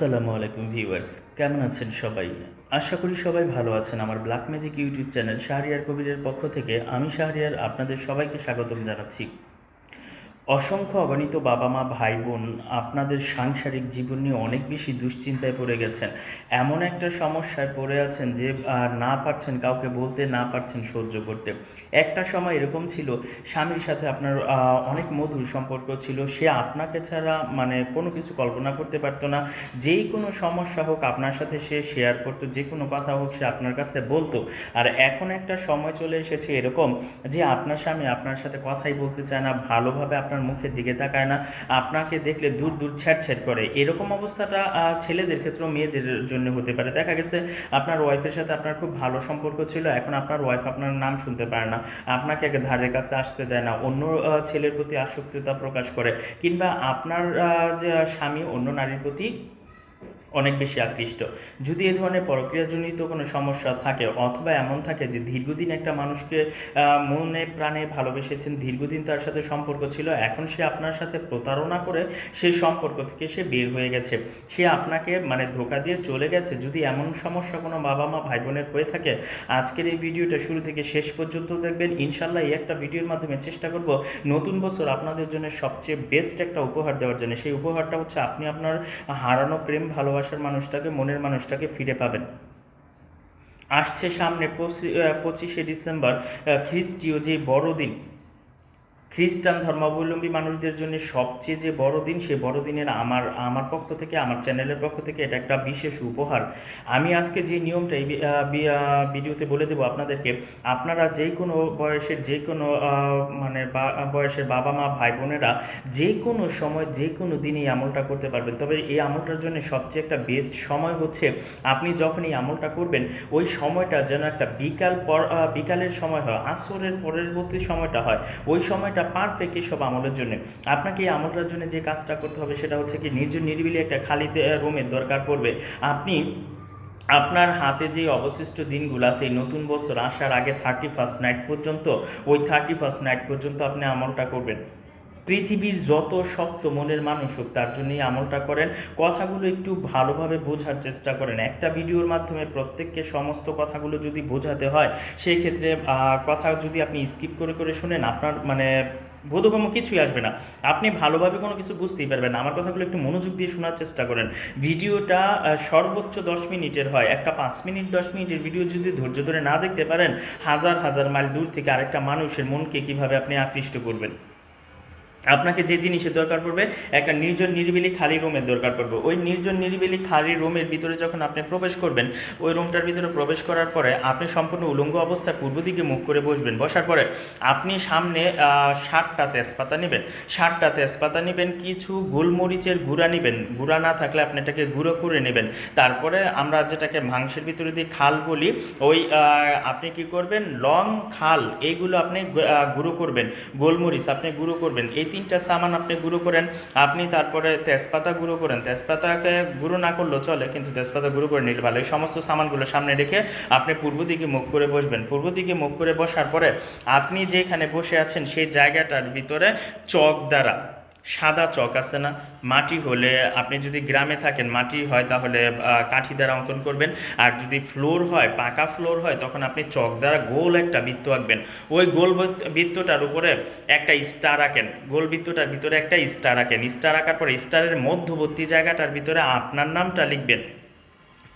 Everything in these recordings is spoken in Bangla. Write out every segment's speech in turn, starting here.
আসসালামু আলাইকুম ভিউয়ার্স, কেমন আছেন সবাই? আশা করি সবাই ভালো আছেন। আমার black magic YouTube channel Shahriar কবিরের পক্ষ থেকে আমি শাহরিয়ার আপনাদের সবাইকে স্বাগতম জানাচ্ছি। অসংখ্য অগণিত বাবা মা ভাই বোন আপনাদের সাংসারিক জীবন নিয়ে অনেক বেশি দুশ্চিন্তায় পড়ে গেছেন। এমন একটা সমস্যায় পড়ে আছেন যে না পারছেন, কাউকে বলতে না পারছেন সহ্য করতে। একটা সময় এরকম ছিল, স্বামীর সাথে আপনার অনেক মধুর সম্পর্ক ছিল, সে আপনাকে ছাড়া মানে কোনো কিছু কল্পনা করতে পারতো না। যেই কোনো সমস্যা হোক, আপনার সাথে সে শেয়ার করতো, যে কোনো কথা হোক, সে আপনার কাছে বলতো। আর এখন একটা সময় চলে এসেছে এরকম যে, আপনার স্বামী আপনার সাথে কথাই বলতে চায় না, ভালোভাবে আপনার মুখের দিকে তাকায় না, আপনাকে দেখলে দূর দূর ছ্যাট করে। এরকম অবস্থাটা ছেলেদের ক্ষেত্রেও মেয়েদের জন্য হতে পারে। দেখা গেছে আপনার ওয়াইফের সাথে আপনার খুব ভালো সম্পর্ক ছিল, এখন আপনার ওয়াইফ আপনার নাম শুনতে পারে না। আপনাকে আগে ধারের কাছে আসতে দেয় না, অন্য ছেলের প্রতি আসক্তিতা প্রকাশ করে। কিংবা আপনার যে স্বামী, অন্য নারীর প্রতি অনেক বেশি আকৃষ্ট। যদি এ ধরনের প্রক্রিয়াজনিত কোনো সমস্যা থাকে, অথবা এমন থাকে যে দীর্ঘদিন একটা মানুষকে মনে প্রাণে ভালোবেসেছেন, দীর্ঘদিন তার সাথে সম্পর্ক ছিল, এখন সে আপনার সাথে প্রতারণা করে সেই সম্পর্ক থেকে সে বের হয়ে গেছে। সে আপনাকে মানে ধোকা দিয়ে চলে গেছে। যদি এমন সমস্যা কোনো বাবা মা ভাই বোনের হয়ে থাকে, আজকের এই ভিডিওটা শুরু থেকে শেষ পর্যন্ত দেখবেন। ইনশাল্লাহ এই একটা ভিডিওর মাধ্যমে চেষ্টা করব নতুন বছর আপনাদের জন্য সবচেয়ে বেস্ট একটা উপহার দেওয়ার জন্য। সেই উপহারটা হচ্ছে আপনি আপনার হারানো প্রেম ভালোবাসার মানুষটাকে মনের মানুষটাকে ফিরে পাবেন। আসছে সামনে পঁচিশে ডিসেম্বর খ্রিস্টীয় যে বড়দিন খ্রিস্টান ধর্মাবলম্বী মানুষদের জন্য সবচেয়ে যে বড়দিন সে বড়দিনের আমার আমার পক্ষ থেকে, আমার চ্যানেলের পক্ষ থেকে এটা একটা বিশেষ উপহার। আমি আজকে যে নিয়মটা এই ভিডিওতে বলে দেবো আপনাদেরকে, আপনারা যে কোনো বয়সের, যে কোনো মানে বয়সের বাবা মা, ভাই বোনেরা যে কোনো সময়, যে কোনো দিন এই আমলটা করতে পারবেন। তবে এই আমলটার জন্য সবচেয়ে একটা বেস্ট সময় হচ্ছে, আপনি যখন এই আমলটা করবেন, ওই সময়টা যেন একটা বিকাল পর বিকালের সময় হয়, আসরের পরবর্তী সময়টা হয়, ওই সময়টা পারফেক্ট এই সব আমলের জন্য। আপনাকে এই আমলটার জন্য যে কাজটা করতে হবে সেটা হচ্ছে কি নির্জন নিরিবিলি একটা খালি রুমের দরকার পড়বে। আপনি আপনার হাতে যে অবশিষ্ট দিনগুলো আছে, এই নতুন বছর আসার আগে থার্টি ফার্স্ট নাইট পর্যন্ত, ওই থার্টি ফার্স্ট নাইট পর্যন্ত আপনি আমলটা করবেন। পৃথিবীর যত শক্ত মনের মানুষ হোক, তার জন্য এই আমলটা করেন। কথাগুলো একটু ভালোভাবে বোঝার চেষ্টা করেন। একটা ভিডিওর মাধ্যমে প্রত্যেককে সমস্ত কথাগুলো যদি বোঝাতে হয়, সেই ক্ষেত্রে কথা যদি আপনি স্কিপ করে করে শোনেন, আপনার মানে বোধগম্য কিছুই আসবে না। আপনি ভালোভাবে কোনো কিছু বুঝতেই পারবেন আমার কথাগুলো একটু মনোযোগ দিয়ে শোনার চেষ্টা করেন। ভিডিওটা সর্বোচ্চ দশ মিনিটের হয়। একটা পাঁচ মিনিট, দশ মিনিটের ভিডিও যদি ধৈর্য ধরে না দেখতে পারেন, হাজার হাজার মাইল দূর থেকে আরেকটা মানুষের মনকে কীভাবে আপনি আকৃষ্ট করবেন। আপনাকে যে জিনিসের দরকার পড়বে, একটা নির্জন নিরিবিলি খালি রুমের দরকার পড়বে। ওই নির্জন নিরিবিলি খালি রুমের ভিতরে যখন আপনি প্রবেশ করবেন, ওই রুমটার ভিতরে প্রবেশ করার পরে আপনি সম্পূর্ণ উলঙ্গ অবস্থায় পূর্ব দিকে মুখ করে বসবেন। বসার পরে আপনি সামনে ষাটটা তেজপাতা নেবেন। ষাটটা তেজপাতা নেবেন, কিছু গোলমরিচের গুঁড়া নেবেন। গুঁড়া না থাকলে আপনি এটাকে গুঁড়ো করে নেবেন। তারপরে আমরা যেটাকে মাংসের ভিতরে দিয়ে খাল বলি, ওই আপনি কি করবেন? লং খাল এইগুলো আপনি গুঁড়ো করবেন। গোলমরিচ আপনি গুঁড়ো করবেন। এই তিনটা সামান আপনি গুঁড়ো করেন, আপনি তারপরে তেজপাতা গুঁড়ো করেন। তেজপাতাকে গুঁড়ো না করলেও চলে, কিন্তু তেজপাতা গুঁড়ো করে নিলে ভালো। এই সমস্ত সামানগুলো সামনে রেখে আপনি পূর্ব দিকে মুখ করে বসবেন। পূর্ব দিকে মুখ করে বসার পরে আপনি যেখানে বসে আছেন সেই জায়গাটার ভিতরে চক দ্বারা সাদা চক আছে না? মাটি হলে আপনি যদি গ্রামে থাকেন, মাটি হয় তাহলে কাঠি দ্বারা অঙ্কন করবেন। আর যদি ফ্লোর হয়, পাকা ফ্লোর হয়, তখন আপনি চক দ্বারা গোল একটা বৃত্ত আঁকবেন। ওই গোল বৃত্তটার উপরে একটা স্টার আঁকেন। গোল বৃত্তটার ভিতরে একটা স্টার আঁকেন। স্টার আঁকার পরে স্টারের মধ্যবর্তী জায়গাটার ভিতরে আপনার নামটা লিখবেন।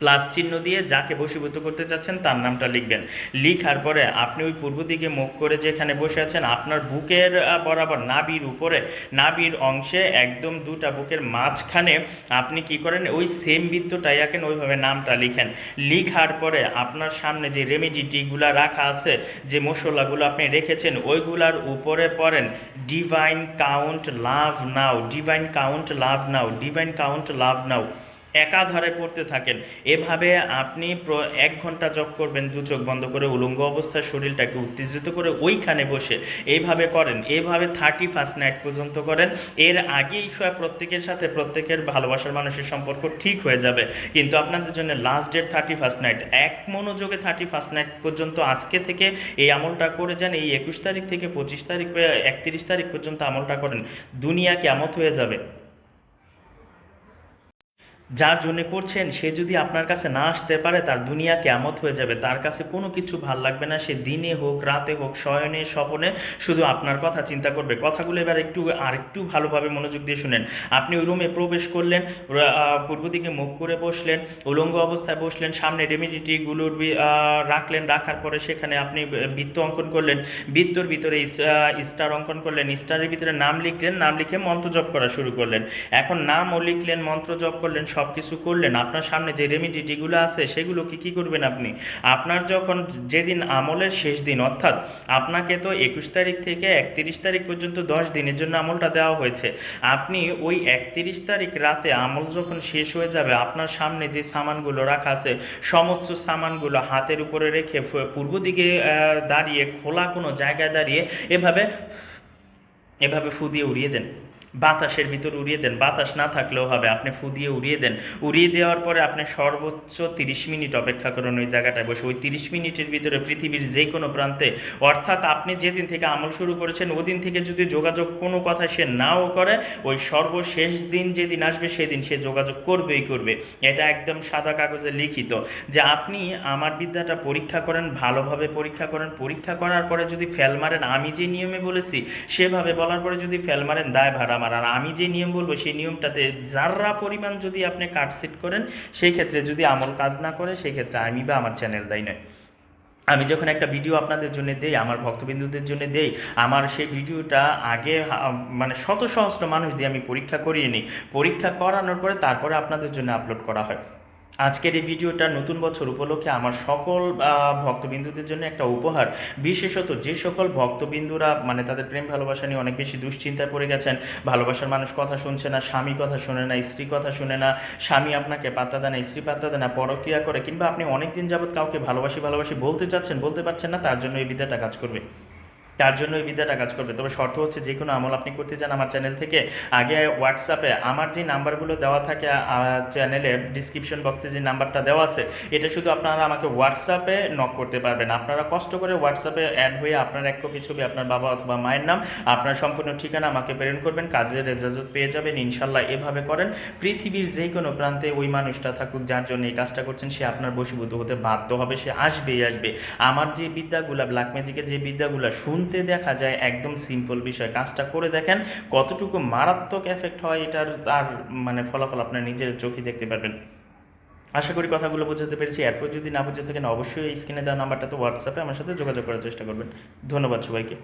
প্লাস চিহ্ন দিয়ে যাকে বশীভূত করতে চাচ্ছেন তার নামটা লিখবেন। লিখার পরে আপনি ওই পূর্ব দিকে মুখ করে যেখানে বসে আছেন, আপনার বুকের বরাবর নাবির উপরে নাবির অংশে একদম দুটা বুকের মাঝখানে আপনি কি করেন, ওই সেম বৃত্তটাই আঁকেন, ওইভাবে নামটা লিখেন। লিখার পরে আপনার সামনে যে রেমিডিটিগুলা রাখা আছে, যে মশলাগুলো আপনি রেখেছেন, ওইগুলার উপরে পড়েন divine count love now divine count love now divine count love now একাধারে পড়তে থাকেন। এভাবে আপনি এক ঘণ্টা জপ করবেন, দু চোখ বন্ধ করে উলঙ্গ অবস্থায় শরীরটাকে উত্তেজিত করে ওইখানে বসে এইভাবে করেন। এইভাবে থার্টি ফার্স্ট নাইট পর্যন্ত করেন। এর আগেই সব প্রত্যেকের সাথে প্রত্যেকের ভালোবাসার মানুষের সম্পর্ক ঠিক হয়ে যাবে। কিন্তু আপনাদের জন্য last date thirty first night এক মনোযোগে থার্টি ফার্স্ট নাইট পর্যন্ত আজকে থেকে এই আমলটা করে যান, এই একুশ তারিখ থেকে পঁচিশ তারিখ একত্রিশ তারিখ পর্যন্ত আমলটা করেন। দুনিয়া কেমত হয়ে যাবে। যার জন্য করছেন, সে যদি আপনার কাছে না আসতে পারে, তার দুনিয়া কেমত হয়ে যাবে। তার কাছে কোনো কিছু ভালো লাগবে না। সে দিনে হোক, রাতে হোক, শয়নে, স্বপনে শুধু আপনার কথা চিন্তা করবে। কথাগুলো এবার একটু, আরেকটু ভালোভাবে মনোযোগ দিয়ে শুনেন। আপনি ওই রুমে প্রবেশ করলেন পূর্ব দিকে মুখ করে বসলেন, উলঙ্গ অবস্থায় বসলেন, সামনে রেমিডিটিগুলোর রাখলেন, রাখার পরে সেখানে আপনি বৃত্ত অঙ্কন করলেন। বৃত্তর ভিতরে স্টার অঙ্কন করলেন। স্টারের ভিতরে নাম লিখলেন, নাম লিখে মন্ত্র জপ করা শুরু করলেন। এখন নামও লিখলেন, মন্ত্র জপ করলেন। সব কিছু করলেন, আপনার সামনে যে রেমিডিটিগুলো আছে সেগুলো কি কি করবেন আপনি? আপনার যখন যেদিন আমলের শেষ দিন, অর্থাৎ আপনাকে তো একুশ তারিখ থেকে একত্রিশ তারিখ পর্যন্ত দশ দিনের জন্য আমলটা দেওয়া হয়েছে, আপনি ওই একত্রিশ তারিখ রাতে আমল যখন শেষ হয়ে যাবে, আপনার সামনে যে সামানগুলো রাখা আছে, সমস্ত সামানগুলো হাতের উপরে রেখে পূর্ব দিকে দাঁড়িয়ে, খোলা কোনো জায়গায় দাঁড়িয়ে এভাবে এভাবে ফু দিয়ে উড়িয়ে দেন। বাতাসের ভিতর উড়িয়ে দেন। বাতাস না থাকলেও হবে, আপনি ফু দিয়ে উড়িয়ে দেন। উড়িয়ে দেওয়ার পরে আপনি সর্বোচ্চ তিরিশ মিনিট অপেক্ষা করুন ওই জায়গাটায় বসে। ওই তিরিশ মিনিটের ভিতরে পৃথিবীর যে কোনো প্রান্তে, অর্থাৎ আপনি যেদিন থেকে আমল শুরু করেছেন, ওদিন থেকে যদি যোগাযোগ কোনো কথা সে নাও করে, ওই সর্বশেষ দিন যেদিন আসবে সেদিন সে যোগাযোগ করবেই করবে। এটা একদম সাদা কাগজে লিখিত যে আপনি আমার বিদ্যাটা পরীক্ষা করেন, ভালোভাবে পরীক্ষা করেন। পরীক্ষা করার পরে যদি ফেল মারেন, আমি যে নিয়মে বলেছি, সেভাবে বলার পরে যদি ফেল মারেন দায় ভাড়া আমার। আর আমি যে নিয়ম বলব, সেই নিয়মটাতে যারা পরিমাণ যদি আপনি কাটসিট করেন, সেই ক্ষেত্রে যদি আমল কাজ না করে, সেই ক্ষেত্রে আমি বা আমার চ্যানেল দায়ী নয় আমি যখন একটা ভিডিও আপনাদের জন্য দেই, আমার ভক্তবিন্দুদের জন্য দেই, আমার সেই ভিডিওটা আগে মানে শত সহস্র মানুষ দিয়ে আমি পরীক্ষা করিয়ে নিই। পরীক্ষা করানোর পরে তারপরে আপনাদের জন্য আপলোড করা হয়। আজকের এই ভিডিওটা নতুন বছর উপলক্ষে আমার সকল ভক্তবিন্দুদের জন্য একটা উপহার। বিশেষত যে সকল ভক্তবিন্দুরা মানে তাদের প্রেম, ভালোবাসা নিয়ে অনেক বেশি দুশ্চিন্তায় পড়ে গেছেন, ভালোবাসার মানুষ কথা শুনছে না, স্বামী কথা শুনে না, স্ত্রী কথা শুনে না, স্বামী আপনাকে পাত্তা দেয় না, স্ত্রী পাত্তা দেয় না, পরক্রিয়া করে, কিংবা আপনি অনেকদিন যাবৎ কাউকে ভালোবাসি ভালোবাসি বলতে চাচ্ছেন, বলতে পারছেন না, তার জন্য এই বিদ্যাটা কাজ করবে। তার জন্য এই বিদ্যাটা কাজ করবে। তবে শর্ত হচ্ছে যে কোনো আমল আপনি করতে চান আমার চ্যানেল থেকে, আগে হোয়াটসঅ্যাপে আমার যে নাম্বারগুলো দেওয়া থাকে চ্যানেলে ডিসক্রিপশন বক্সে যে নাম্বারটা দেওয়া আছে, এটা শুধু আপনারা আমাকে হোয়াটসঅ্যাপে নক করতে পারবেন। আপনারা কষ্ট করে হোয়াটসঅ্যাপে অ্যাড হয়ে আপনার এক কপি ছবি, আপনার বাবা অথবা মায়ের নাম, আপনার সম্পূর্ণ ঠিকানা আমাকে প্রেরণ করবেন, কাজের রেজাজত পেয়ে যাবেন ইনশাল্লাহ এভাবে করেন। পৃথিবীর যে কোনো প্রান্তে ওই মানুষটা থাকুক যার জন্য এই কাজটা করছেন, সে আপনার বশীভূত হতে বাধ্য হবে, সে আসবেই আসবে। আমার যে বিদ্যাগুলা ব্ল্যাক ম্যাজিকের যে বিদ্যাগুলা শুনতে দেখা যায় একদম সিম্পল বিষয়। কাজটা করে দেখেন কতটুকু মারাত্মক এফেক্ট হয় এটার তার মানে ফলাফল আপনার নিজের চোখে দেখতে পারবেন। আশা করি কথাগুলো বোঝাতে পেরেছি। এরপর যদি না বুঝে থাকেন অবশ্যই স্ক্রিনে দেওয়া নাম্বারটা তো হোয়াটসঅ্যাপে আমার সাথে যোগাযোগ করার চেষ্টা করবেন। ধন্যবাদ সবাইকে।